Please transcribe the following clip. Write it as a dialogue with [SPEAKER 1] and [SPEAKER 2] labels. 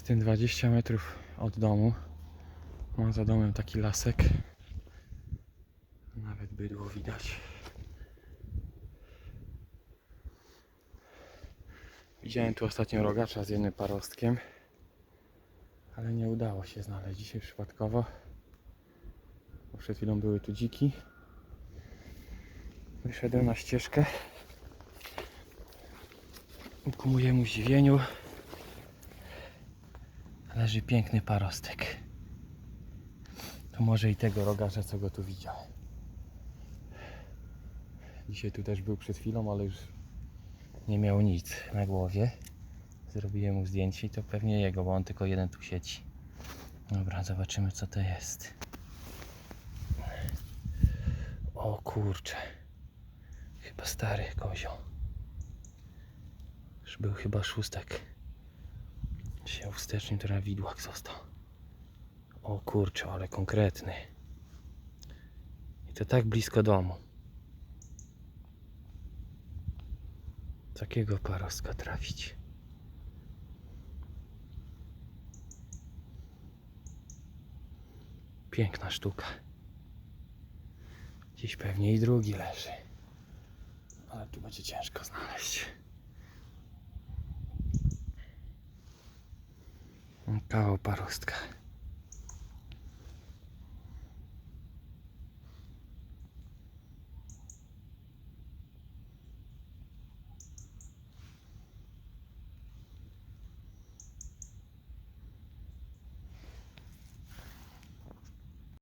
[SPEAKER 1] Z tym 20 metrów od domu. Mam za domem taki lasek. Nawet bydło widać. Widziałem tu ostatnio rogacza z jednym parostkiem, ale nie udało się znaleźć dzisiaj przypadkowo. Bo przed chwilą były tu dziki. Wyszedłem na ścieżkę. Ku mojemu zdziwieniu leży piękny parostek. To może i tego rogacza, co go tu widziałem. Dzisiaj tu też był przed chwilą, ale już nie miał nic na głowie. Zrobiłem mu zdjęcie i to pewnie jego, bo on tylko jeden tu siedzi. Dobra, zobaczymy co to jest. O kurcze. Chyba stary kozioł. Już był chyba szóstek. Się wstecznym to na widłach został. O kurczę, ale konkretny. I to tak blisko domu. Takiego parostka trafić. Piękna sztuka. Dziś pewnie i drugi leży. Ale tu będzie ciężko znaleźć. Kawał parostka.